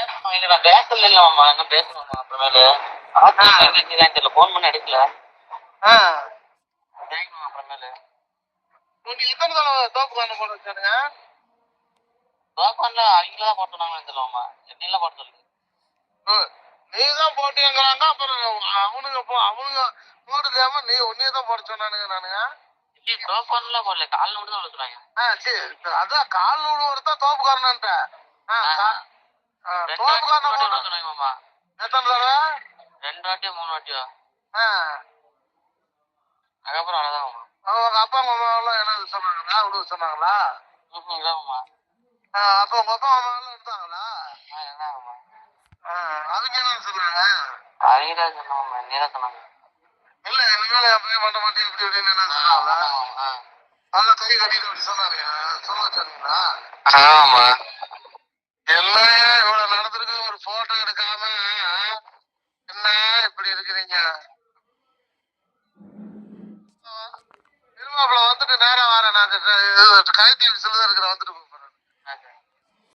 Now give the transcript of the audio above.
நான் பேசல இல்ல மாமா இன்னும் பேசணுமா அப்புறமேலு. இருந்துச்சுதான் தெரியல ஃபோன் பண்ணி எடுக்கல. ஆ. அப்புறமேலு. நீங்க எத்தனை தடவை தோப்பு காரண போட வச்சானுங்க டோக்கன்ல அவங்கள தான் போட்டு சொன்னாங்கன்னு தெரியல மாமா. என்னையில போட சொல்லு நீ தான் அப்புறம் அவனுங்க போ அவனுங்க போடலையாம நீ உன்னையே தான் போட சொன்னானுங்க நானுங்க டோக்கன்ல போடல. கால்ல மட்டும் தான் சொன்னாங்க. ஆ சரி. அதான் கால் தோப்பு ஆ கா- ஆ, ரெண்டு வாட்டியோ மூணு வாட்டியோ? அதுக்கப்புறம் அவ்வளவுதான் அவங்க அப்பா அம்மா எல்லாம் என்ன சொன்னாங்களா? விடுவ சொன்னாங்களா? அப்ப உங்க அப்பா அம்மா எல்லாம் இருந்தாங்களா ஆ என்ன ஆ, அவங்க சொன்னாங்க? நீ தான் சொன்னாங்க. இல்ல இனிமேல பையன் பண்ண மாட்டேன் இப்படி இப்படின்னு என்ன சொன்னாங்களா. அதெல்லாம் கை கட்டிட்டு அப்படி சொன்னாங்க சொல்ல. ஆமா. எப்படி இருக்கிறீங்க? திருமாப்பிள்ள வந்துட்டு நேரம் வரேன். நான் கழுத்தி சொல்லுதான் இருக்கிறேன் வந்துட்டு போறேன்